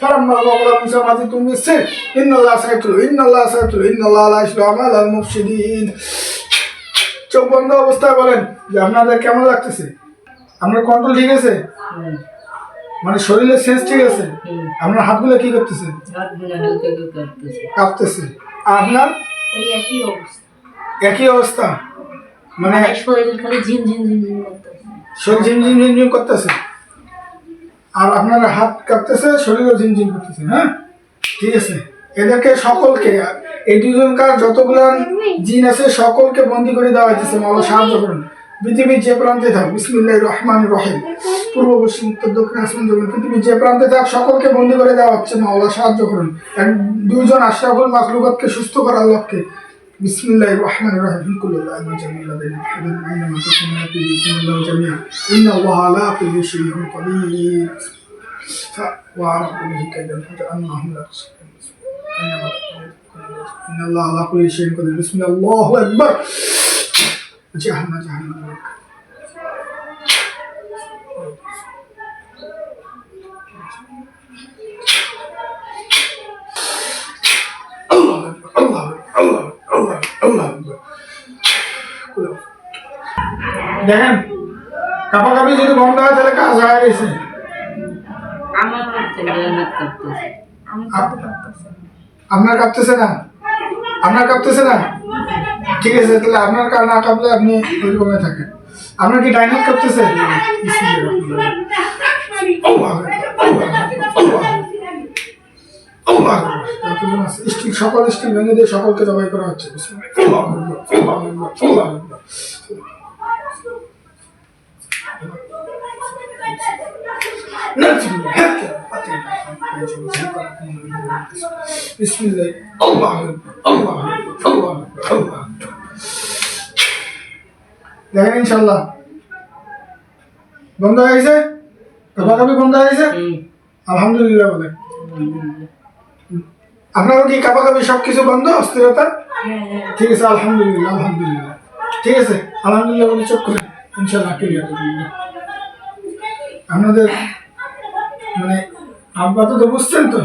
فلما ضرب موسى ما جئتم بالسحر إن الله سيقتل إن الله سيقتل إن الله لا يصلح عمل المفسدين চোখ বন্ধ অবস্থায় বলেন যে আপনাদের কেমন লাগতেছে আপনার কন্ট্রোল ঠিক আছে হুম, মানে শরীরের সেন্স ঠিক আছে হুম। আপনার হাতগুলো কি করতেছে হাতগুলো হালকা করে কাটতেছে কাঁপতেছে আর আপনার ওই একই অবস্থা একই অবস্থা মানে মানে শরীর খালি ঝিম ঝিম ঝিম ঝিম করতেছে শরীর ঝিমঝিম ঝিমঝিম করতেছে আর আপনার হাত কাঁপতেছে, শরীরও ঝিমঝিম করতেছে হ্যাঁ? ঠিক আছে? এদেরকে সকলকে, এই দুজনকার যতগুলো জিন আছে, সকলকে বন্দি করে দেওয়া হয়েছে মাওলা সাহায্য করুন। পৃথিবীর যে প্রান্তে থাক, বিসমিল্লাহ রহমান রহিম। পূর্ব, পশ্চিম, উত্তর, দক্ষিণ আসমান জমিন পৃথিবীর যে প্রান্তে থাক, সকলকে বন্দি করে দেওয়া হচ্ছে, মাওলা সাহায্য করুন। এক, দুইজন আশরাফুল মাখলুকাতকে সুস্থ করার লক্ষ্যে। بسم الله الرحمن الرحيم. في كل الأرض جميع لدينا بحبل أينما تكون بكم الله جميعا إن الله لا كل شيء قدير. وعرف به كيد الفتى أنهم لا إن الله على كل شيء قدير. بسم الله الله أكبر. جهنم جهنم. الله الله আল্লাহ আল্লাহ দেখেন কাপাকাপি যদি বন্ধ হয় তাহলে কাজ হয়ে গেছে আপনার কাঁপতেছে না? আপনার কাঁপতেছে না? ঠিক আছে তাহলে আপনার কার না কাঁপলে আপনি ওইরকমই থাকেন। আপনার কি ডাইনার কাঁপতেছে? সকল স্টিল ভেঙে দিয়ে সকলকে জবাই করা হচ্ছে। দেখেন ইনশাল্লাহ বন্ধ হয়ে গেছে? কবি বন্ধ হয়ে গেছে? আলহামদুলিল্লাহ বলে। আপনারও কি কাপাকাপি সব কিছু বন্ধ? অস্থিরতা? হ্যাঁ হ্যাঁ। ঠিক আছে আলহামদুলিল্লাহ আলহামদুলিল্লাহ। ঠিক আছে? আলহামদুলিল্লাহ বলে চোখ করে ইনশাল্লাহ ক্লিয়ার আপনাদের মানে আব্বা তো বুঝছেন তো?